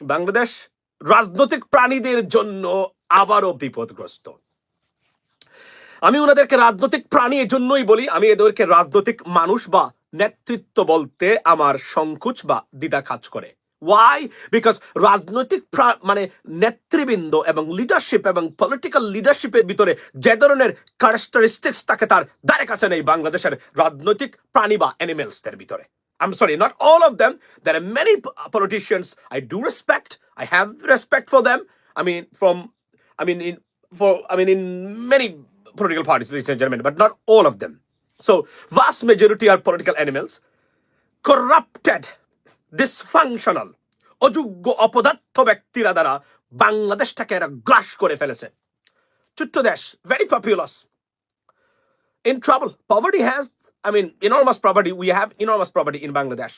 বাংলাদেশ রাজনৈতিক প্রাণীদের জন্য আবারও বিপদগ্রস্ত। আমি ওনাদেরকে রাজনৈতিক প্রাণী এজন্যই বলি, আমি এদেরকে রাজনৈতিক মানুষ বা নেতৃত্ব বলতে আমার সংকোচ বা দ্বিধা কাজ করে। ওয়াই বিকজ রাজনৈতিক মানে নেতৃবৃন্দ এবং লিডারশিপ এবং পলিটিক্যাল লিডারশিপের ভিতরে যে ধরনের ক্যারেক্টারিস্টিক্স থাকে তার দ্বারে কাছে নেই বাংলাদেশের রাজনৈতিক প্রাণী বা অ্যানিমেলসদের ভিতরে। I'm sorry, not all of them. There are many p- politicians I do respect. I have respect for them. I mean, from, I mean, in for, I mean, in many political parties, ladies and gentlemen, but not all of them. So, vast majority are political animals, corrupted, dysfunctional, অযোগ্য অপদার্থ ব্যক্তিরা দ্বারা বাংলাদেশটাকে এরা গ্রাস করে ফেলেছে ছোট্ট দেশ very populous in trouble. Poverty has, I mean, enormous property. We have enormous property in Bangladesh.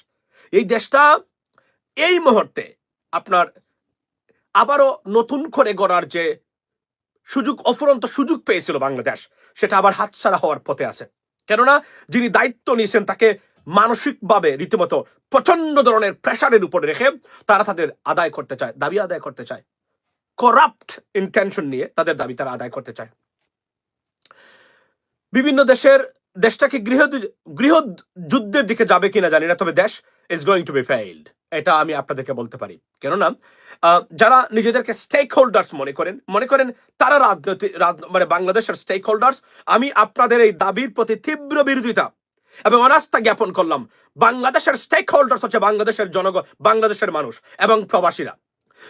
এই দেশটা এই মুহূর্তে আপনার আবারও নতুন করে গড়ার যে সুযোগ অফুরন্ত সুযোগ পেয়েছিল বাংলাদেশ সেটা আবার হাতছাড়া হওয়ার পথে আছে কেননা যিনি দায়িত্ব নিয়েছেন তাকে মানসিকভাবে রীতিমতো প্রচণ্ড ধরনের প্রেশারের উপরে রেখে তারা তাদের আদায় করতে চায় দাবি আদায় করতে চায় করাপ্ট ইন্টেনশন নিয়ে তাদের দাবি তারা আদায় করতে চায় বিভিন্ন দেশের দেশটাকে গৃহ গৃহ যুদ্ধের দিকে যাবে কিনা জানি না, তবে দেশ is going to be failed এটা আমি আপনাদেরকে বলতে পারি। কেননা যারা নিজেদেরকে স্টেক হোল্ডার্স মনে করেন মনে করেন তারা রাজনৈতিক মানে বাংলাদেশের স্টেক হোল্ডার্স আমি আপনাদের এই দাবির প্রতি তীব্র বিরোধিতা এবং অনাস্থা জ্ঞাপন করলাম। বাংলাদেশের স্টেক হোল্ডার্স হচ্ছে বাংলাদেশের জনগণ বাংলাদেশের মানুষ এবং প্রবাসীরা।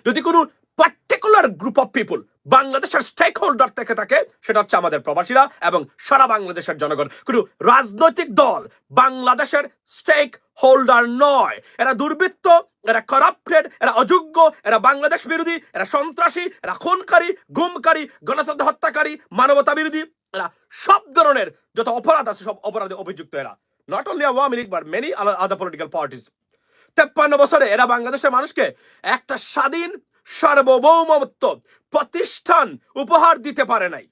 যদি কোনো পার্টিকুলার গ্রুপ অফ পিপুল বাংলাদেশের স্টেক হোল্ডার থেকে থাকে, সেটা হচ্ছে আমাদের প্রবাসীরা এবং সারা বাংলাদেশের জনগণ। কোনো রাজনৈতিক দল বাংলাদেশের স্টেক হোল্ডার নয়। এরা দুর্বৃত্ত, এরা করাপ্টেড এরা অযোগ্য, এরা বাংলাদেশ বিরোধী, এরা সন্ত্রাসী, এরা খুনকারী, গুমকারী, গণতন্ত্র হত্যাকারী, মানবতা বিরোধী, এরা সব ধরনের যত অপরাধ আছে, সব অপরাধে অভিযুক্ত এরা। Not only Awami League but many other political parties তেপ্পান্ন বছরে এরা বাংলাদেশের মানুষকে একটা স্বাধীন সার্বভৌমত্ব প্রতিষ্ঠান উপহার দিতে পারে নাই।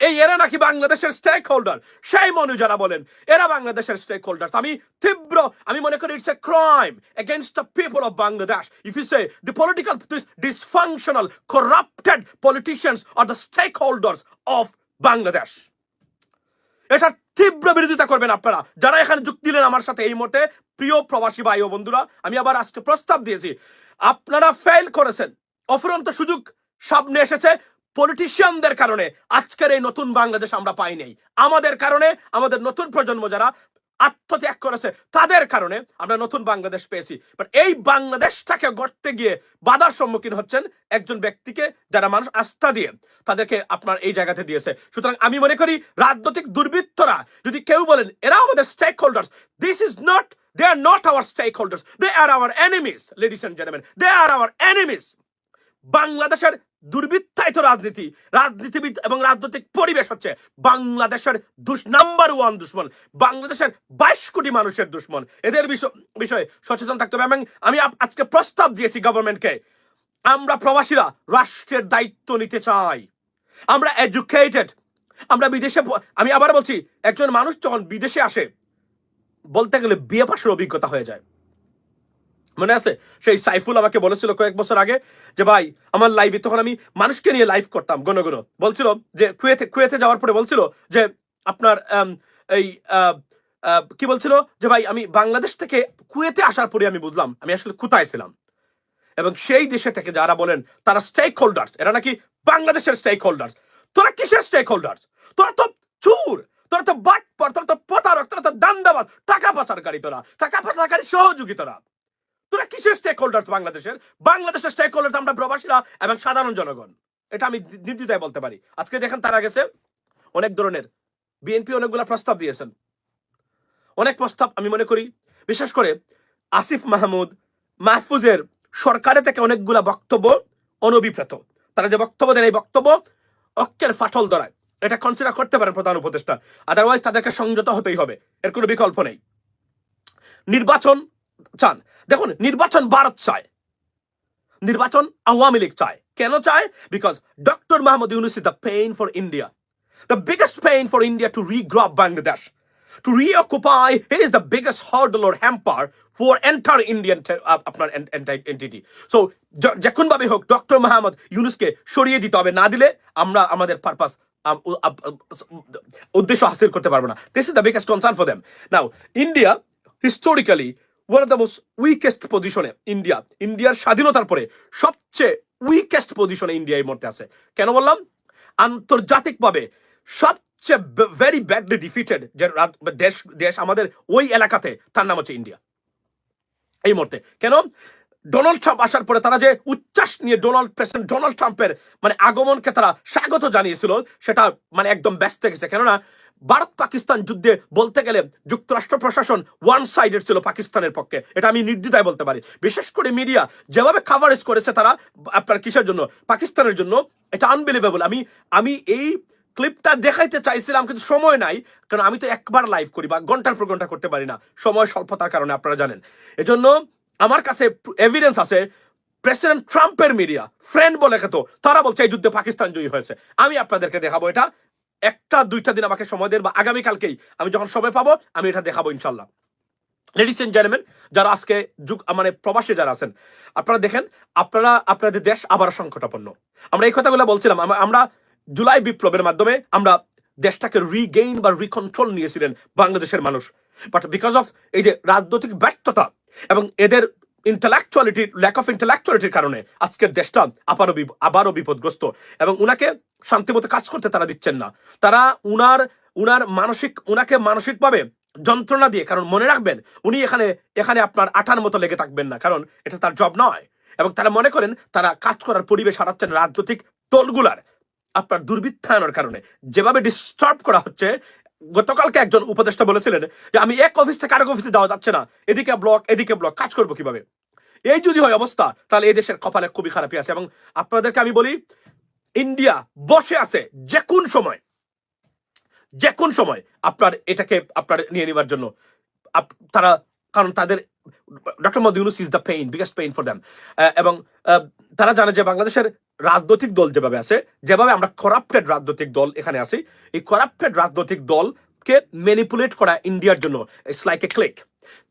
এই এরা নাকি বাংলাদেশের স্টেক হোল্ডার সেই মনু যারা বলেন। এরা বাংলাদেশের স্টেক হোল্ডার আমি তীব্র, আমি মনে করি it's a crime against the people of Bangladesh if you say the political dysfunctional corrupted politicians R the stakeholders of Bangladesh এটা তীব্র বিরোধিতা করবেন আপনারা। যারা এখানে যুক্তি দিলেন আমার সাথে এই মুহূর্তে প্রিয় প্রবাসী ভাই ও বন্ধুরা, আমি আবার আজকে প্রস্তাব দিয়েছি। আপনারা ফেল করেছেন। অফুরন্ত সুযোগ সামনে এসেছে পলিটিশিয়ানদের কারণে। আজকের এই নতুন বাংলাদেশ আমরা পাই নাই। আমাদের কারণে, আমাদের নতুন প্রজন্ম যারা আত্মত্যাগ করেছে, তাদের কারণে আমরা নতুন বাংলাদেশ পেয়েছি। এই বাংলাদেশটাকে গড়তে গিয়ে বাধার সম্মুখীন হচ্ছেন একজন ব্যক্তিকে যারা মানুষ আস্থা দিয়ে তাদেরকে আপনার এই জায়গাতে দিয়েছে। সুতরাং আমি মনে করি, রাজনৈতিক দুর্বৃত্তরা, যদি কেউ বলেন এরা আমাদের stakeholder this is not are not our stakeholders they are our enemies ladies and gentleman they are our enemies বাংলাদেশের দুর্বৃত্তায়িত রাজনীতি, রাজনীতিবিদ এবং রাজনৈতিক পরিবেশ হচ্ছে বাংলাদেশের দুষ নাম্বার ওয়ান দুশ্মন, বাংলাদেশের বাইশ কোটি মানুষের দুশ্মন। এদের বিষয়- সচেতন থাকতে হবে এবং আমি আজকে প্রস্তাব দিয়েছি গভর্নমেন্টকে আমরা প্রবাসীরা রাষ্ট্রের দায়িত্ব নিতে চাই। আমরা এডুকেটেড আমরা বিদেশে আমি আবার বলছি, একজন মানুষ যখন বিদেশে আসে বলতে গেলে বিয়ে পাশের অভিজ্ঞতা হয়ে যায়। মনে আছে? সেই সাইফুল আমাকে বলেছিল কয়েক বছর আগে যে, ভাই, আমার লাইভে তখন আমি মানুষকে নিয়ে লাইভ করতাম গণ গণ বলছিল যে, কুয়েতে কুয়েতে যাওয়ার পরে বলছিল যে, আপনার এই কি বলছিল? যে, ভাই, আমি বাংলাদেশ থেকে কুয়েতে আসার পরে আমি বুঝলাম, আমি আসলে কোথায় ছিলাম। এবং সেই দেশে থেকে যারা বলেন, তারা স্টেক হোল্ডার এরা নাকি বাংলাদেশের স্টেক হোল্ডার তোরা কিসের স্টেক হোল্ডার তোরা তো চুর! তোরা তো বাট তোরা তো প্রতারক, তোরা তো দান্দাবাজ, টাকা পাচারকারী তোরা, টাকা পাচারকারী সহযোগী তোরা। তোরা কিসের স্টেক হোল্ডার বাংলাদেশের? বাংলাদেশের স্টেক হোল্ডার আমরা প্রবাসীরা এবং সাধারণ জনগণ। এটা আমি নির্দ্বিধায় বলতে পারি। আজকে দেখেন তারা গেছে, অনেক ধরনের। বিএনপি অনেকগুলা প্রস্তাব দিয়েছেন। অনেক প্রস্তাব আমি মনে করি, বিশেষ করে আসিফ মাহমুদ মাহফুজের সরকারের থেকে অনেকগুলা বক্তব্য অনভিপ্রেত। তারা যে বক্তব্য দেন, এই বক্তব্য অক্ষের ফাটল ধরায়। এটা কনসিডার করতে পারেন প্রধান উপদেষ্টা। আদারওয়াইজ তাদেরকে সংযত হতেই হবে। এর কোনো বিকল্প নেই। নির্বাচন চান। দেখুন নির্বাচন ভারত চায়। নির্বাচন আওয়ামী লীগ চায়। কেন চায়? Because doctor Mahmud Yunus is the pain for India the biggest pain for India to regrow up Bangladesh reoccupy is the biggest hurdle or hamper for entire Indian te- uh, আপনার enti- entity. So হোক doctor Mohammad ইউনুসকে সরিয়ে দিতে হবে। না দিলে আমরা আমাদের পারপাস উদ্দেশ্য হাসিল করতে পারব না। This is the biggest concern for them now India historically one of the most weakest পজিশনে ইন্ডিয়া ইন্ডিয়ার স্বাধীনতার পরে সবচেয়ে উইকেস্ট পজিশনে ইন্ডিয়া এই মুহূর্তে আছে। কেন বললাম? আন্তর্জাতিকভাবে সবচেয়ে ভেরি ব্যাডলি ডিফিটেড যে দেশ দেশ আমাদের ওই এলাকাতে, তার নাম হচ্ছে ইন্ডিয়া এই মুহূর্তে। কেন? ডোনাল্ড ট্রাম্প আসার পরে তারা যে উচ্ছ্বাস নিয়ে ডোনাল্ড, প্রেসিডেন্ট ডোনাল্ড ট্রাম্পের মানে আগমনকে তারা স্বাগত জানিয়েছিল, সেটা মানে একদম ব্যস্ত গেছে। কেননা ভারত পাকিস্তান যুদ্ধে বলতে গেলে যুক্তরাষ্ট্র প্রশাসন ওয়ান সাইডেড ছিল পাকিস্তানের পক্ষে। এটা আমি নির্দ্বিধায় বলতে পারি। বিশেষ করে মিডিয়া যেভাবে কাভারেজ করেছে তারা, আপনার কিসের জন্য? পাকিস্তানের জন্য। এটা আনবিলিভেবল আমি আমি এই ক্লিপটা দেখাইতে চাইছিলাম, কিন্তু সময় নাই, কারণ আমি তো একবার লাইভ করি বা ঘণ্টার পর ঘণ্টা করতে পারি না। সময় স্বল্পতার কারণে, আপনারা জানেন। এজন্য আমার কাছে এভিডেন্স আছে প্রেসিডেন্ট ট্রাম্পের মিডিয়া ফ্রেন্ড বলে খেতো তারা বলছে এই যুদ্ধে পাকিস্তান জয়ী হয়েছে। আমি আপনাদেরকে দেখাবো এটা, একটা, দুইটা দিন আমাকে সময় দেন বা আগামীকালকেই আমি যখন সময় পাবো, আমি এটা দেখাবো ইনশাল্লাহ লেডিস এন্ড জেন্টলম্যান যারা আজকে যুগ মানে প্রবাসী যারা আছেন, আপনারা দেখেন, আপনারা, আপনাদের দেশ আবার সংকটাপন্ন। আমরা এই কথাগুলো বলছিলাম আমরা জুলাই বিপ্লবের মাধ্যমে আমরা দেশটাকে রিগেইন বা রিকন্ট্রোল নিয়েছিলেন বাংলাদেশের মানুষ। বাট বিকজ অফ এই যে রাজনৈতিক ব্যর্থতা এবং এদের ইন্টালেকচুয়ালিটির ল্যাক অফ ইন্টালেকচুয়ালিটির কারণে আজকের দেশটা আবারও আবারও বিপদগ্রস্ত। এবং উনাকে শান্তিমতো কাজ করতে তারা দিচ্ছেন না। তারা উনার উনার মানসিক, উনাকে মানসিকভাবে যন্ত্রণা দিয়ে, কারণ মনে রাখবেন, উনি এখানে এখানে আপনার আঠার মতো লেগে থাকবেন না, কারণ এটা তার জব নয়। এবং তারা মনে করেন, তারা কাজ করার পরিবেশ হারাচ্ছেন রাজনৈতিক দলগুলার, আপনার দুর্বৃত্তায়নের কারণে। যেভাবে ডিস্টার্ব করা হচ্ছে গতকালকে একজন উপদেষ্টা বলেছিলেন যে আমি এক অফিস থেকে আরেক অফিসে যাওয়া যাচ্ছে না। এদিকে ব্লক এদিকে ব্লক কাজ করব কীভাবে? এই যদি হয় অবস্থা, তাহলে এই দেশের কপালে খুবই খারাপই আছে। এবং আপনাদেরকে আমি বলি ইন্ডিয়া বসে আছে যে কোন সময় যে কোন সময় আপনার এটাকে আপনার নিয়ে নেবার জন্য। তারা কারণ তাদের doctor Mohammad Yunus is the pain biggest pain for them এবং তারা জানে যে বাংলাদেশের রাজনৈতিক দল যেভাবে আছে, যেভাবে আমরা করাপ্টেড রাজনৈতিক দল এখানে আছি, এই করাপ্টেড রাজনৈতিক দলকে ম্যানিপুলেট করা ইন্ডিয়ার জন্য ইটস লাইক এ ক্লিক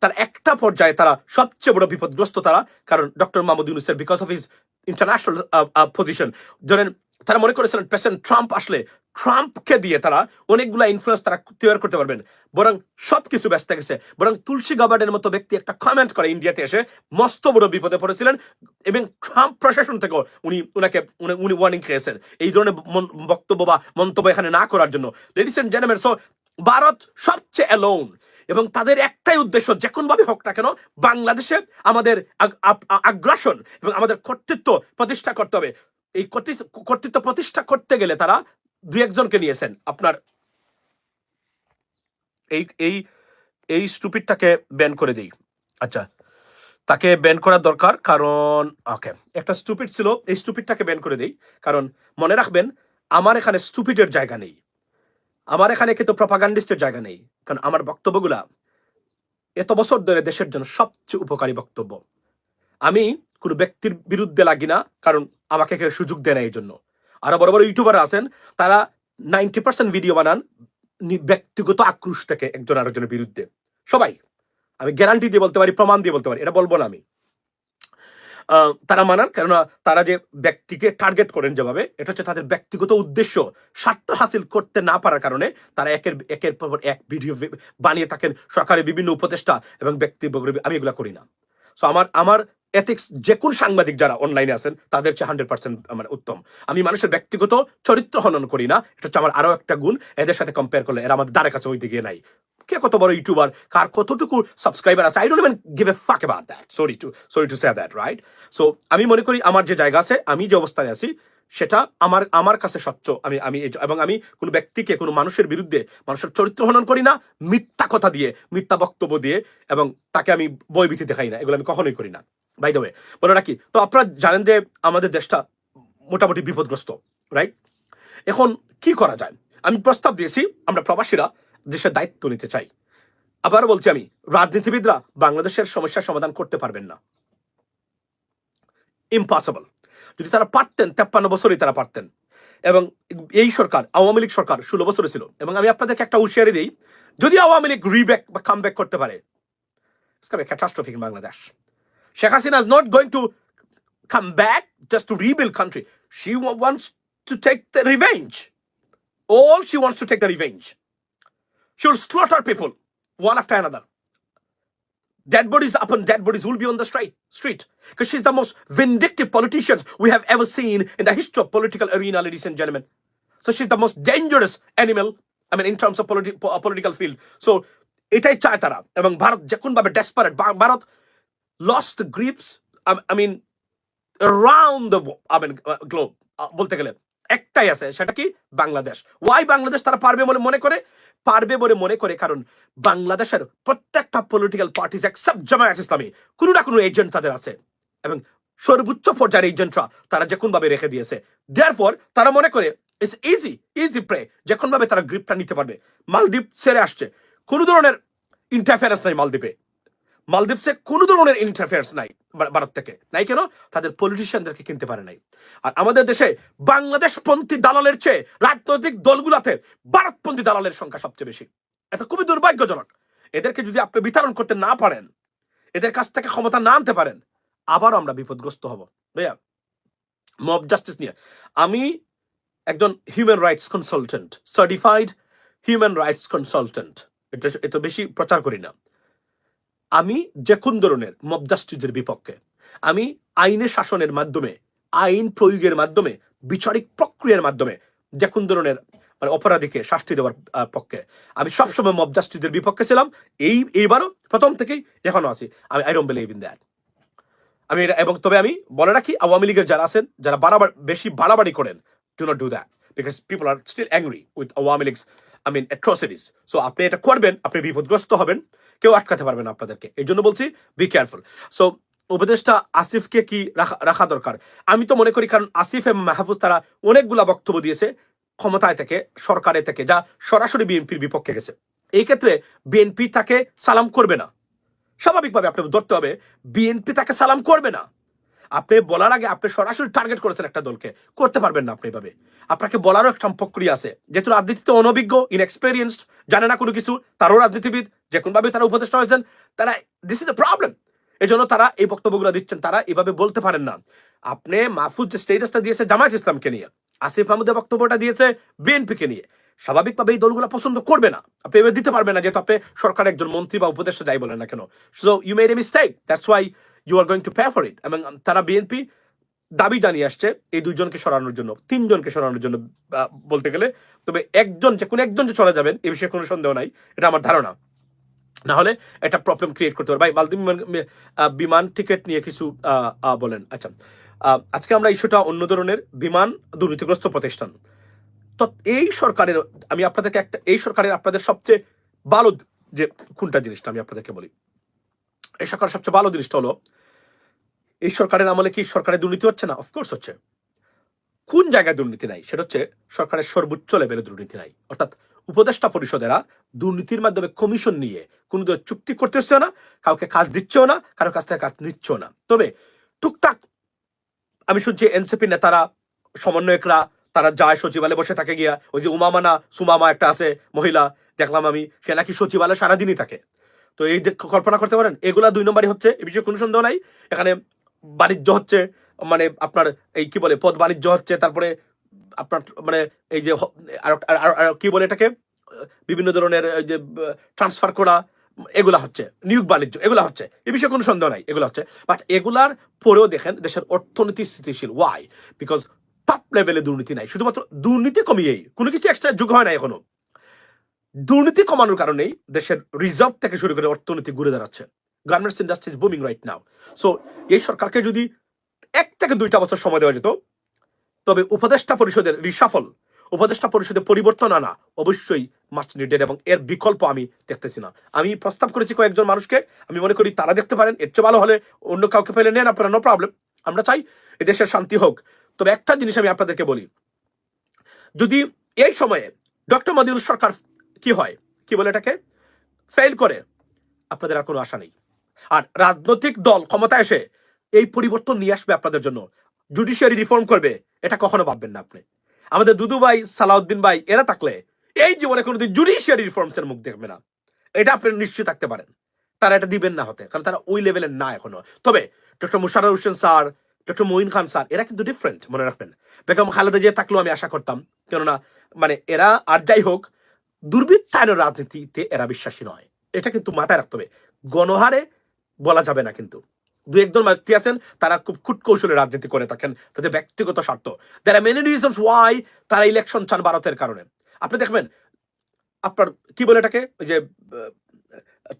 তার একটা পর্যায়ে তারা সবচেয়ে বড় বিপদগ্রস্ত তারা, কারণ ডক্টর মোহাম্মদ ইউনুসের because of his international position ধরেন, তারা মনে করেছিলেন প্রেসিডেন্ট ট্রাম্প আসলে ট্রাম্পকে দিয়ে তারা অনেকগুলা ইনফ্লুয়েন্স তারা তৈরি করতে পারবেন। বরং সবকিছু ব্যস্ত গেছে। বরং তুলসী গাবার্ডের মতো ব্যক্তি একটা কমেন্ট করে ইন্ডিয়াতে এসে মস্ত বড় বিপদে পড়েছিলেন এবং ট্রাম্প প্রশাসন থেকেও উনি উনাকে উনি- ওয়ার্নিং খেয়েছেন এই ধরনের বক্তব্য বা মন্তব্য এখানে না করার জন্য। Ladies and gentleman so Bharat সবচেয়ে অ্যালোন এবং তাদের একটাই উদ্দেশ্য যে ভাবে হোক না কেন বাংলাদেশে আমাদের আগ্রাসন এবং আমাদের কর্তৃত্ব প্রতিষ্ঠা করতে হবে। এই কর্তৃত্ব প্রতিষ্ঠা করতে গেলে তারা দুই একজনকে নিয়েছেন। আপনার এই এই এই স্টুপিডটাকে ব্যান করে দেই। আচ্ছা তাকে ব্যান করা দরকার কারণ, ওকে, একটা স্টুপিড ছিল, এই স্টুপিডটাকে ব্যান করে দেই। কারণ মনে রাখবেন, আমার এখানে স্টুপিডের জায়গা নেই। আমার এখানে কিন্তু প্রপাগান্ডিস্টের জায়গা নেই। কারণ আমার বক্তব্যগুলা এত বছর ধরে দেশের জন্য সবচেয়ে উপকারী বক্তব্য। আমি কোনো ব্যক্তির বিরুদ্ধে লাগি না, কারণ আমাকে কেউ সুযোগ দেয় না এই জন্য। আরও বড় বড় ইউটিউবার আছেন, তারা নাইনটি পার্সেন্ট ভিডিও বানান ব্যক্তিগত আক্রোশ থেকে একজন আরেকজনের বিরুদ্ধে। সবাই, আমি গ্যারান্টি দিয়ে বলতে পারি, প্রমাণ দিয়ে বলতে পারি, এটা বলব না আমি। তারা মানান, কেননা তারা যে ব্যক্তিকে টার্গেট করেন যেভাবে, এটা হচ্ছে তাদের ব্যক্তিগত উদ্দেশ্য, স্বার্থ হাসিল করতে না পারার কারণে তারা একের একের পর এক ভিডিও বানিয়ে থাকেন সরকারের বিভিন্ন উপদেষ্টা এবং ব্যক্তি আমি এগুলো করি না। সো আমার আমার এথিক্স যে কোন সাংবাদিক যারা অনলাইনে আছেন, তাদের চেয়ে হান্ড্রেড পার্সেন্ট আমার উত্তম। আমি মানুষের ব্যক্তিগত চরিত্র হনন করি না, এটা হচ্ছে আমার আরও একটা গুণ, এদের সাথে কম্পেয়ার করলে এরা আমাদের দ্বারে কাছে ওই দিকে নাই। কে কত বড় ইউটিউবার কার কতটুকু সাবস্ক্রাইবার আছে I don't even give a fuck about that sorry to sorry to say that right so আমি মনে করি আমার যে জায়গা আছে, আমি যে অবস্থানে আছি, সেটা আমার আমার কাছে স্বচ্ছ। আমি আমি এবং আমি কোনো ব্যক্তিকে, কোনো মানুষের বিরুদ্ধে মানুষের চরিত্র হনন করি না, মিথ্যা কথা দিয়ে, মিথ্যা বক্তব্য দিয়ে, এবং তাকে আমি বইবিতি দেখাই না, এগুলো আমি কখনোই করি না। বাই দ্য ওয়ে বলে রাখি, তো আপনারা জানেন যে আমাদের দেশটা মোটামুটি বিপদগ্রস্ত রাইট এখন কি করা যায়? আমি প্রস্তাব দিয়েছি, আমরা প্রবাসীরা দেশের দায়িত্ব নিতে চাই। আবার বলছি আমি, রাজনীতিবিদরা বাংলাদেশের সমস্যার সমাধান করতে পারবেন না। ইম্পসিবল যদি তারা পারতেন, তেপ্পান্ন বছরই তারা পারতেন। এবং এই সরকার, আওয়ামী লীগ সরকার ষোলো বছরে ছিল। এবং আমি আপনাদেরকে একটা হুঁশিয়ারি দিই, যদি আওয়ামী লীগ রিব্যাক বা কামব্যাক করতে পারে, it's going Sheikh Hasina is not going to come back just to rebuild country. She wa- wants to take the revenge. All she wants to take the revenge. She will slaughter people one after another. Dead bodies upon dead bodies will be on the street. Street because she's the most vindictive politician we have ever seen in the history of political arena, ladies and gentlemen. So she's the most dangerous animal. I mean, in terms of politi- po- political field. So এটাই চায় তারা এবং ভারত যে কোনভাবে desperate Bharat lost grips I mean around the wo- I mean uh, globe uh, বলতে গেলে একটাই আছে সেটা কি? বাংলাদেশ। ওয়াই বাংলাদেশ তারা পারবে বলে মনে করে? পারবে বলে মনে করে কারণ বাংলাদেশের প্রত্যেকটা পলিটিক্যাল পার্টিজ এক্সেপ্ট জামায়াত ইসলামী কোনো না কোনো এজেন্ট তাদের আছে। এবং সর্বোচ্চ পর্যায়ের এজেন্টরা তারা যে ভাবে রেখে দিয়েছে। দেয়ার তারা মনে করে ইটস ইজি ইজি প্রে যে ভাবে তারা গ্রিপটা নিতে পারবে। মালদ্বীপ ছেড়ে আসছে। কোনো ধরনের ইন্টারফারেন্স নাই মালদ্বীপে। মালদ্বীপসে কোনো ধরনের ইন্টারফেয়ার্স নাই ভারত থেকে। নাই কেন? তাদের পলিটিশিয়ানদেরকে কিনতে পারে নাই। আর আমাদের দেশে বাংলাদেশপন্থী দালালের চেয়ে রাজনৈতিক দলগুলাতে ভারতপন্থী দালালের সংখ্যা সবচেয়ে বেশি। এটা খুবই দুর্ভাগ্যজনক। এদেরকে যদি আপনি বিতরণ করতে না পারেন, এদের কাছ থেকে ক্ষমতা না আনতে পারেন, আবারও আমরা বিপদগ্রস্ত হব। ভাইয়া মব জাস্টিস নিয়ে। আমি একজন human rights consultant certified human rights consultant এটা এত বেশি প্রচার করি না। আমি যে কোন ধরনের মব বিপক্ষে, আমি আইনের শাসনের মাধ্যমে, আইন প্রয়োগের মাধ্যমে, বিচারিক প্রক্রিয়ার মাধ্যমে যে কোন ধরনের মানে অপরাধীকে শাস্তি দেওয়ার পক্ষে, আমি সবসময় মব জাস্টিসের বিপক্ষে ছিলাম। এই, এইবারও প্রথম থেকেই এখনও আছি। আমি I don't believe in that আমি এটা, এবং তবে আমি বলে রাখি, আওয়ামী লীগের যারা আছেন, যারা বাড়াবাড়ি বেশি বাড়াবাড়ি করেন do not do that because people are still angry with Awami League's I mean atrocities so আপনি এটা করবেন, আপনি বিপদগ্রস্ত হবেন। কেউ আটকাতে পারবে না আপনাদেরকে। এই জন্য বলছি বি কেয়ারফুল সো উপদেষ্টা আসিফকে কি রাখা রাখা দরকার? আমি তো মনে করি, কারণ আসিফ এবং মাহফুজ তারা অনেকগুলা বক্তব্য দিয়েছে ক্ষমতায় থেকে, সরকারে থেকে, যা সরাসরি বিএনপির বিপক্ষে গেছে। এই ক্ষেত্রে বিএনপি তাকে সালাম করবে না। স্বাভাবিকভাবে আপনাকে ধরতে হবে, বিএনপি তাকে সালাম করবে না। আপনি বলার আগে আপনি সরাসরি টার্গেট করেছেন একটা দলকে। করতে পারবেন না আপনি এভাবে। আপনাকে বলারও একটা প্রক্রিয়া আছে। যেহেতু রাজনীতিতে অনভিজ্ঞ ইনএক্সপেরিয়েন্সড জানে না কোনো কিছু, তারও রাজনীতিবিদ যে কোনভাবে তারা উপদেষ্টা হয়েছেন, তারা দিস ইজ দ্য প্রবলেম এই জন্য তারা এই বক্তব্যগুলো দিচ্ছেন, তারা এভাবে বলতে পারেন না। আপনি মাহফুজ যে স্টেটাসটা দিয়েছে জামায়াত ইসলামকে নিয়ে, আসিফ মাহমুদের বক্তব্যটা দিয়েছে বিএনপিকে নিয়ে স্বাভাবিকভাবে এই দলগুলো পছন্দ করবে না। আপনি এবার দিতে পারবেন না, যেহেতু আপনি সরকার একজন মন্ত্রী বা উপদেষ্টা যাই বলেন না কেন। So you made a mistake that's why you are going to pay for it এবং তারা বিএনপি দাবি জানিয়ে আসছে এই দুইজনকে সরানোর জন্য, তিনজনকে সরানোর জন্য বলতে গেলে। তবে একজন যে, কোনো একজন যে চলে যাবেন, এ বিষয়ে কোনো সন্দেহ নাই, এটা আমার ধারণা। না হলে একটা প্রবলেম ক্রিয়েট করতে পারে। ভাই, মালদ্বীপ বিমান- টিকিট নিয়ে কিছু বলেন। আচ্ছা আজকে আমরা ইস্যুটা অন্য ধরনের বিমান দুর্নীতিগ্রস্ত প্রতিষ্ঠান। তো এই সরকারের, আমি আপনাদেরকে একটা, এই সরকারের আপনাদের সবচেয়ে ভালো যে, কোনটা জিনিসটা আমি আপনাদেরকে বলি। এই সরকারের সবচেয়ে ভালো জিনিসটা হলো, এই সরকারের আমলে কি সরকারের দুর্নীতি হচ্ছে না? অফকোর্স হচ্ছে। কোন জায়গায় দুর্নীতি নাই? সেটা হচ্ছে সরকারের সর্বোচ্চ লেভেলে দুর্নীতি নাই। অর্থাৎ উপদেষ্টা পরিষদেরা দুর্নীতির মাধ্যমে কমিশন নিয়ে কোনো চুক্তি করতেছেও না, কাউকে কাজ দিচ্ছেও না, কারও কাছ থেকে কাজ নিচ্ছেও না। তবে টুকটাক আমি শুনছি এনসিপি নেতারা, সমন্বয়করা, তারা যায় সচিবালয়ে বসে থাকে গিয়া, ওই যে উমামানা, সুমামা একটা আছে, মহিলা, দেখলাম আমি, সে নাকি সচিবালয়ে সারাদিনই থাকে। তো এই কল্পনা করতে পারেন, এগুলা দুই নম্বরই হচ্ছে, এ বিষয়ে কোনো সন্দেহ নাই। এখানে বাণিজ্য হচ্ছে মানে আপনার এই কি বলে, পদ বাণিজ্য হচ্ছে, তারপরে আপনার মানে এই যে আর কি বলে এটাকে? বিভিন্ন ধরনের যে ট্রান্সফার করা, এগুলা হচ্ছে, নিয়োগ বাণিজ্য, এগুলা হচ্ছে। এ বিষয়ে কোনো সন্দেহ নাই, এগুলা হচ্ছে। বাট এগুলার পরেও দেখেন, দেশের অর্থনীতি স্থিতিশীল। ওয়াই বিকজ টপ লেভেলে দুর্নীতি নাই, শুধুমাত্র দুর্নীতি কমিয়েই, কোনো কিছু এক্সট্রা যোগ হয় না এখনও। দুর্নীতি কমানোর কারণেই দেশের রিজার্ভ থেকে শুরু করে অর্থনীতি ঘুরে দাঁড়াচ্ছে। Garments industry is booming right now so এই সরকারকে যদি এক থেকে দুইটা বছর সময় দেওয়া যেত, তবে উপদেষ্টা পরিষদের রিসাফল, উপদেষ্টা পরিষদে পরিবর্তন আনা অবশ্যই মাস্ট নিডেড এবং এর বিকল্প আমি দেখতেছি না। আমি প্রস্তাব করেছি কয়েকজন মানুষকে, আমি মনে করি তারা দেখতে পারেন, এর চেয়ে ভালো হলে অন্য কাউকে ফেলে নেন, আপনারা নো প্রবলেম আমরা চাই দেশের শান্তি হোক। তবে একটা জিনিস আমি আপনাদেরকে বলি, যদি এই সময়ে ডক্টর মদিউল সরকার কি হয়? কি বলে এটাকে? ফেল করে। আপনাদের আর কোনো আশা নেই। আর রাজনৈতিক দল ক্ষমতা এসে এই পরিবর্তন নিয়ে আসবে আপনাদের জন্য। জুডিশিয়ারি রিফর্ম করবে। এটা কখনো ভাববেন না আপনি। আমাদের দুদু ভাই, সালাউদ্দিন ভাই, এরা থাকলে এই জীবনে কোনোদিন জুডিশিয়ারি রিফর্মস এর মুখ দেখবে না। এটা আপনি নিশ্চয় থাকতে পারেন। তারা এটা দিবেন না হতে, কারণ তারা ওই লেভেলের না এখনও। তবে doctor Musharraf Hossain sir doctor Moin Khan sir এরা কিন্তু ডিফারেন্ট মনে রাখবেন। বেগম খালেদা জিয়া থাকলেও আমি আশা করতাম। কেননা মানে এরা আর যাই হোক দুর্বৃত্তায়নের রাজনীতিতে এরা বিশ্বাসী নয়। এটা কিন্তু মাথায় রাখতে হবে। গণহারে বলা যাবে না কিন্তু। দু একজন ব্যক্তি আছেন, তারা খুব কুটকৌশলে রাজনীতি করে থাকেন তাদের ব্যক্তিগত স্বার্থ। There are many reasons why তারা ইলেকশন চান ভারতের কারণে। আপনি দেখবেন, আপনার কি বলে এটাকে? ওই যে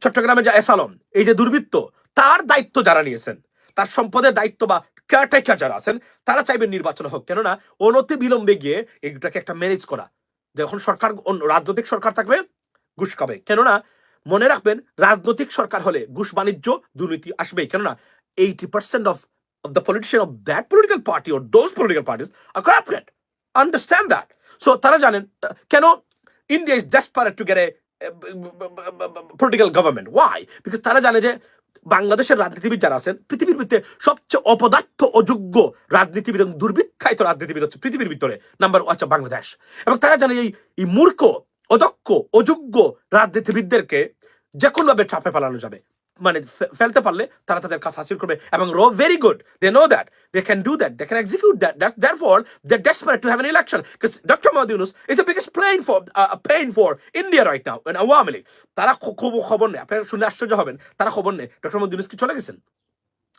চট্টগ্রামে যে এসালম এই যে দুর্বৃত্ত, তার দায়িত্ব যারা নিয়েছেন, তার সম্পদের দায়িত্ব বা কেয়ারটেকার যারা আছেন, তারা চাইবেন নির্বাচন হোক। কেননা অনতি বিলম্বে গিয়ে এইটাকে একটা ম্যানেজ করা। যখন সরকার রাজনৈতিক সরকার থাকবে, ঘুষ খাবে। কেননা, মনে রাখবেন, রাজনৈতিক সরকার হলে ঘুষ বাণিজ্য দুর্নীতি আসবেই। কেননা eighty percent of of the politician of that political party O those political parties আপনার আন্ডারস্ট্যান্ড দ্যাট সো তারা জানেন কেন India is desperate to get a political government why because তারা জানে যে বাংলাদেশের রাজনীতিবিদ যারা আছেন, পৃথিবীর ভিতরে সবচেয়ে অপদার্থ অযোগ্য রাজনীতিবিদ এবং দুর্বৃত্তায়িত রাজনীতিবিদ হচ্ছে পৃথিবীর ভিতরে নাম্বার আচ্ছা বাংলাদেশ। এবং তারা জানে এই এই মূর্খ, অদক্ষ, অযোগ্য রাজনীতিবিদদেরকে যে কোনোভাবে চাপে ফেলানো যাবে। মানে ফেলতে পারলে তারা তাদের কাজ হাসিল করবে। এবং rho very good they know that they can do that they can execute that that therefore they desperate to have an election doctor Mohammad Yunus is the biggest plane for pain for India right now and Awami League তারা খুব খবর নেই, আপনারা শুনে আশ্চর্য হবেন, তারা খবর নেই। ডক্টর মোহাম্মদ কি চলে গেছেন?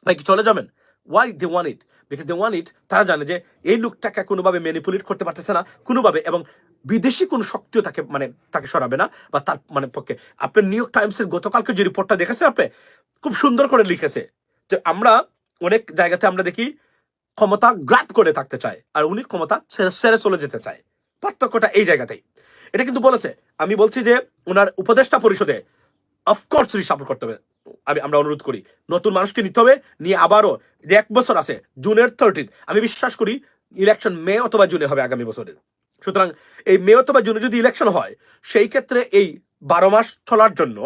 ভাই, কি চলে যাবেন? Why they want it because they want it তারা জানে যে এই লোকটাকে কোনোভাবে ম্যানিপুলেট করতে পারতেছে না, কোনোভাবে এবং বিদেশি কোনো শক্তিও তাকে মানে তাকে সরাবে না, বা তার মানে পক্ষে। আপনার নিউ ইয়র্ক টাইমসের গতকালকে যে রিপোর্টটা দেখেছেন আপনি? খুব সুন্দর করে লিখেছে যে আমরা অনেক জায়গাতে আমরা দেখি ক্ষমতা গ্র্যাপ করে থাকতে চায়, আর উনি ক্ষমতা ছেড়ে চলে যেতে চায়। পার্থক্যটা এই জায়গাতেই। এটা কিন্তু বলেছে। আমি বলছি যে ওনার উপদেষ্টা পরিষদে অফকোর্স রিসাপোর্ট করতে হবে। আমি, আমরা অনুরোধ করি, নতুন মানুষকে নিতে হবে, নিয়ে আবারও, যে এক বছর আছে, জুনের থার্টিন আমি বিশ্বাস করি ইলেকশন মে অথবা জুনে হবে আগামী বছরের সুতরাং এই মে অথবা জুনে যদি ইলেকশন হয়, সেই ক্ষেত্রে এই বারো মাস চলার জন্য,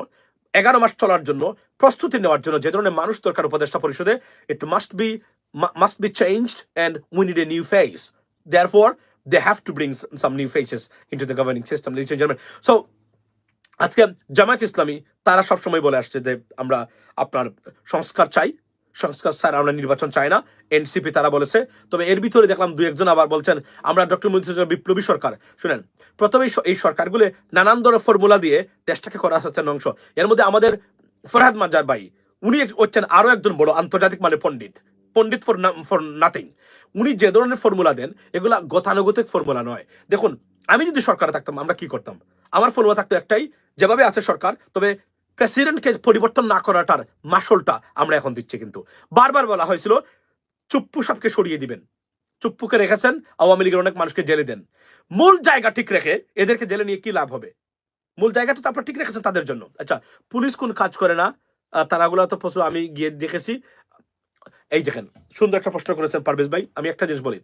এগারো মাস চলার জন্য, প্রস্তুতি নেওয়ার জন্য, যে ধরনের মানুষ দরকার উপদেষ্টা পরিষদে it must be must be changed and we need a new face therefore they have to bring some new faces into the governing system so আজকে জামায়াত ইসলামী, তারা সবসময় বলে আসছে যে আমরা আপনার সংস্কার চাই। সংস্কার স্যার আমরা নির্বাচন চাই না। এনসিপি তারা বলেছে। তবে এর ভিতরে দেখলাম দুই একজন আবার বলছেন, আমরা ডক্টর মুজিবুর বিপ্লবী সরকার। শুনেন প্রথমেই স- এই সরকারগুলো নানান ধরনের ফর্মুলা দিয়ে দেশটাকে করা হচ্ছে ধ্বংস এর মধ্যে আমাদের ফরহাদ মাজার ভাই, উনি হচ্ছেন আরও একজন বড় আন্তর্জাতিক মানে পণ্ডিত। Pundit for for nothing. উনি যে ধরনের ফর্মুলা দেন, এগুলা গতানুগতিক ফর্মুলা নয়। দেখুন, আমি যদি সরকারে থাকতাম, আমরা কি করতাম? আমার ফর্মুলা থাকতো একটাই যেভাবে আছে সরকার, তবে প্রেসিডেন্টকে পরিবর্তন না করাটার মাসলটা আমরা এখন দিচ্ছি কিন্তু। বারবার বলা হয়েছিল, চুপ্পু সবকে সরিয়ে দিবেন। চুপ্পুকে রেখেছেন, আওয়ামী লীগের অনেক মানুষকে জেলে দেন। মূল জায়গা ঠিক রেখে এদেরকে জেলে নিয়ে কি লাভ হবে? মূল জায়গা তো আপনারা ঠিক রেখেছেন তাদের জন্য। আচ্ছা পুলিশ কোন কাজ করে না? তারাগুলো তো প্রচুর, আমি গিয়ে দেখেছি। এই দেখেন, সুন্দর একটা প্রশ্ন করেছেন পারভেজ ভাই। আমি একটা জিনিস বলি।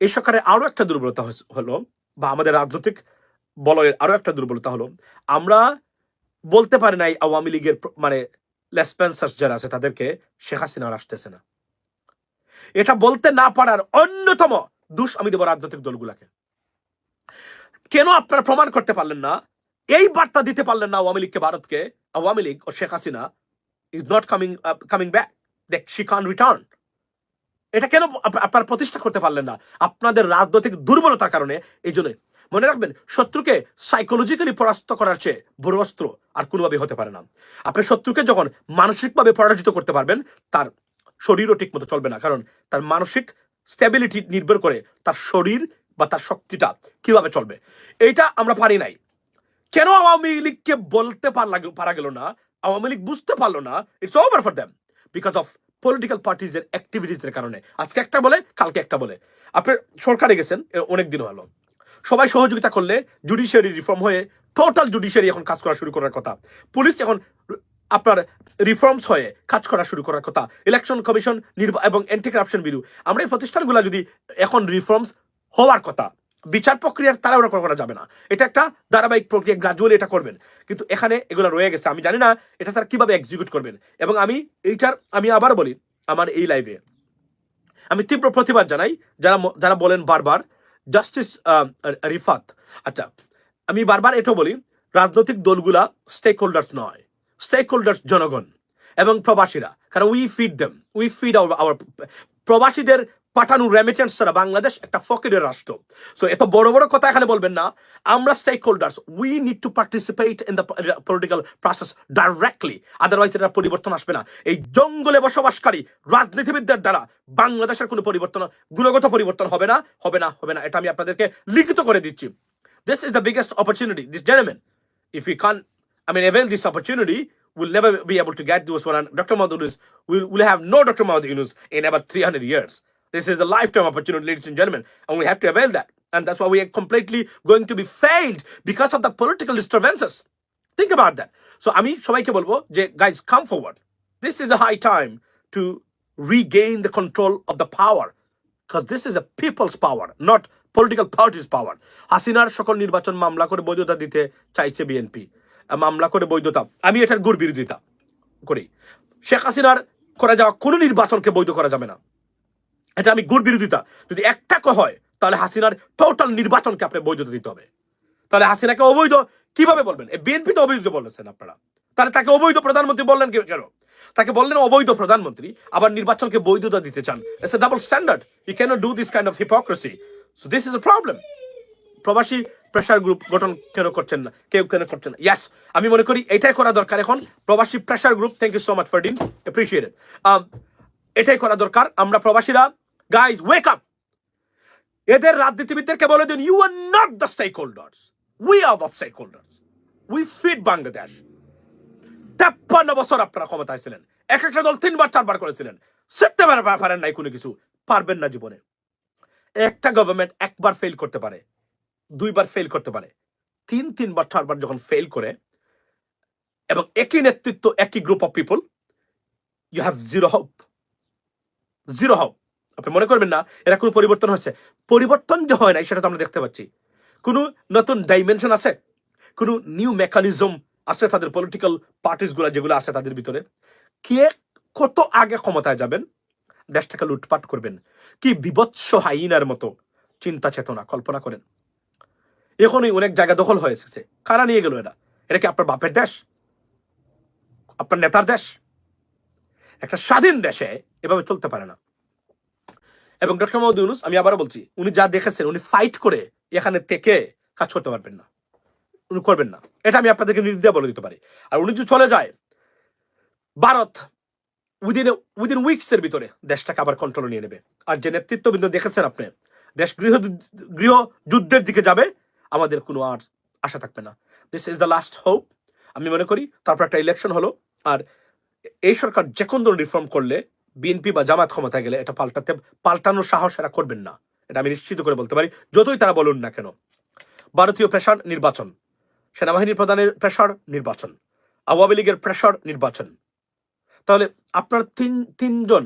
এই সরকারে আরও একটা দুর্বলতা হলো বা আমাদের রাজনৈতিক বলয়ের আরও একটা দুর্বলতা হলো, আমরা বলতে পারি নাই আওয়ামী লীগের মানে লেসপেন্সার যারা আছে তাদেরকে শেখ হাসিনা আসতেছে না। এটা বলতে না পারার অন্যতম দোষ আমি দেবো রাজনৈতিক দলগুলাকে। কেন আপনারা প্রমাণ করতে পারলেন না? এই বার্তা দিতে পারলেন না আওয়ামী লীগকে, ভারতকে, আওয়ামী লীগ ও Sheikh Hasina is not coming coming back দেখ শি কান রিটার্ন এটা কেন আপ- আপনারা প্রতিষ্ঠা করতে পারলেন না? আপনাদের রাজনৈতিক দুর্বলতার কারণে, এই জন্য। মনে রাখবেন, শত্রুকে সাইকোলজিক্যালি পরাস্ত করার চেয়ে বড় অস্ত্র আর কোনোভাবে হতে পারে না। আপনি শত্রুকে যখন মানসিকভাবে পরাজিত করতে পারবেন, তার শরীরও ঠিক মতো চলবে না। কারণ তার মানসিক স্টেবিলিটি নির্ভর করে তার শরীর বা তার শক্তিটা কীভাবে চলবে। এইটা আমরা পারি নাই। কেন আওয়ামী লীগকে বলতে পারা গেল না? আওয়ামী লীগ বুঝতে পারল না। It's over for them because of political parties এর অ্যাক্টিভিটিস এর কারণে। আজকে একটা বলে, কালকে একটা বলে। আপনি সরকারে গেছেন অনেক দিন হলো। সবাই সহযোগিতা করলে জুডিশিয়ারি রিফর্ম হয়ে টোটাল জুডিশিয়ারি এখন কাজ করা শুরু করার কথা। পুলিশ এখন আপনার রিফর্মস হয়ে কাজ করা শুরু করার কথা। ইলেকশন কমিশন এবং অ্যান্টি কারাপশন বিরু আমরা এই প্রতিষ্ঠানগুলো যদি এখন রিফর্মস হওয়ার কথা, বিচার প্রক্রিয়া তারা ওরা করা যাবে না। এটা একটা ধারাবাহিক প্রক্রিয়া গ্রাজুয়ালি এটা করবেন। কিন্তু এখানে এগুলো রয়ে গেছে। আমি জানি না এটা তারা কীভাবে এক্সিকিউট করবেন। এবং আমি এইটার আমি আবার বলি আমার এই লাইভে আমি তীব্র প্রতিবাদ জানাই। যারা যারা বলেন বারবার জাস্টিস রিফাত। আচ্ছা আমি বারবার এটা বলি, রাজনৈতিক দলগুলা স্টেক হোল্ডার্স নয় স্টেক হোল্ডার্স জনগণ এবং প্রবাসীরা, কারণ we feed them we feed our প্রবাসীদের পাঠানো রেমিটেন্স ছাড়া বাংলাদেশ একটা ফকিরের রাষ্ট্র সো এত বড় বড় কথা এখানে বলবেন না আমরা stakeholders we need to participate in the political process directly otherwise এটা পরিবর্তন আসবে না এই জঙ্গলে বসবাসকারী রাজনীতিবিদদের দ্বারা বাংলাদেশের কোনো পরিবর্তন গুণগত পরিবর্তন হবে না হবে না হবে না এটা আমি আপনাদেরকে লিখিত করে দিচ্ছি this is the biggest opportunity this gentleman if we can't, I mean, avail this opportunity, we'll never be able to get those one. And Dr. Mahmoud Yunus, we'll, we'll have no Dr. Mahmoud Yunus in about 300 years. This is a lifetime opportunity, ladies and gentlemen, and we have to avail that. And that's why we are completely going to be failed because of the political disturbances. Think about that. So, বলব যে guys, come forward. This is a high time to regain the control of the power. Because this is a people's power, not political parties' power. হাসিনার সকল নির্বাচন মামলা করে বৈধতা দিতে চাইছে বিএনপি মামলা করে বৈধতা আমি এটার গুড় বিরোধিতা করি শেখ হাসিনার করা যাওয়া কোনো নির্বাচনকে বৈধ করা যাবে না এটা আমি গুড় বিরোধিতা। যদি একটা হয়, তাহলে হাসিনার টোটাল নির্বাচনকে আপনি বৈধতা দিতে হবে। তাহলে হাসিনাকে অবৈধ কীভাবে বলবেন? বিএনপি তো অবৈধ বলেছেন আপনারা। তাহলে তাকে অবৈধ প্রধানমন্ত্রী বললেন কেন? তাকে বললেন অবৈধ প্রধানমন্ত্রী, আবার নির্বাচনকে বৈধতা দিতে চান। It's double standard you can do this kind of hypocrisy so this is a problem প্রবাসী প্রেশার গ্রুপ গঠন কেন করছেন না? কেউ কেন করছেন না? ইয়াস আমি মনে করি এটাই করা দরকার এখন। প্রবাসী pressure group thank you so much for dean appreciated এটাই করা দরকার। আমরা প্রবাসীরা গাইজ ওয়েক এদের রাজনীতিবিদদেরকে বলে দিন you are not the stakeholders we are the stakeholders we fit Bangladesh তেপ্পান্ন বছর আপনারা ক্ষমতায় ছিলেন। এক একটা দল তিনবার, চারবার করেছিলেন। শিখতে পারে পারেন নাই কোনো কিছু। পারবেন না জীবনে। একটা গভর্নমেন্ট একবার ফেল করতে পারে, দুইবার ফেল করতে পারে। তিন, তিনবার, চারবার যখন ফেল করে, এবং একই নেতৃত্ব, একই group of people you have zero hope zero hope আপনি মনে করবেন না, এরা কোনো পরিবর্তন হয়েছে। পরিবর্তন যে হয় নাই, সেটা তো আমরা দেখতে পাচ্ছি। কোনো নতুন ডাইমেনশন আছে? কোনো নিউ মেকানিজম আছে তাদের পলিটিক্যাল পার্টিসগুলা যেগুলো আছে তাদের ভিতরে? কে কত আগে ক্ষমতায় যাবেন? দেশটাকে লুটপাট করবেন। কি বিভৎস হাইনার মতো চিন্তা চেতনা কল্পনা করেন। এখনই অনেক জায়গা দখল হয়ে এসেছে। কারা নিয়ে গেল এটা এটা কি আপনার বাপের দেশ? আপনার নেতার দেশ? একটা স্বাধীন দেশে এভাবে চলতে পারে না। এবং ডক্টর মোহাম্মদ ইউনুস আমি আবার বলছি, উনি যা দেখেছেন, উনি ফাইট করে এখানে থেকে কাজ করতে পারবেন না। উনি করবেন না। এটা আমি আপনাদেরকে নির্দেশ বলে দিতে পারি। আর উনি যদি চলে যায়, ভারত উইদিন উইদিন উইকস এর ভিতরে দেশটাকে আবার কন্ট্রোল নিয়ে নেবে। আর যে নেতৃত্ববৃন্দ দেখেছেন আপনি, দেশ গৃহ গৃহ যুদ্ধের দিকে যাবে, আমাদের কোনো আর আশা থাকবে না। This is the last hope আমি মনে করি, তারপর একটা ইলেকশন হলো। আর এই সরকার যে কোনো ধরনের রিফর্ম করলে বিএনপি বা জামাত ক্ষমতায় গেলে এটা পাল্টাতে, পাল্টানোর সাহস এরা করবেন না। এটা আমি নিশ্চিত করে বলতে পারি, যতই তারা বলুন না কেন। ভারতীয় প্রেশার নির্বাচন। সেনাবাহিনীর প্রধানের প্রেশার নির্বাচন। আওয়ামী লীগের প্রেশার নির্বাচন। তাহলে আপনার তিন, তিনজন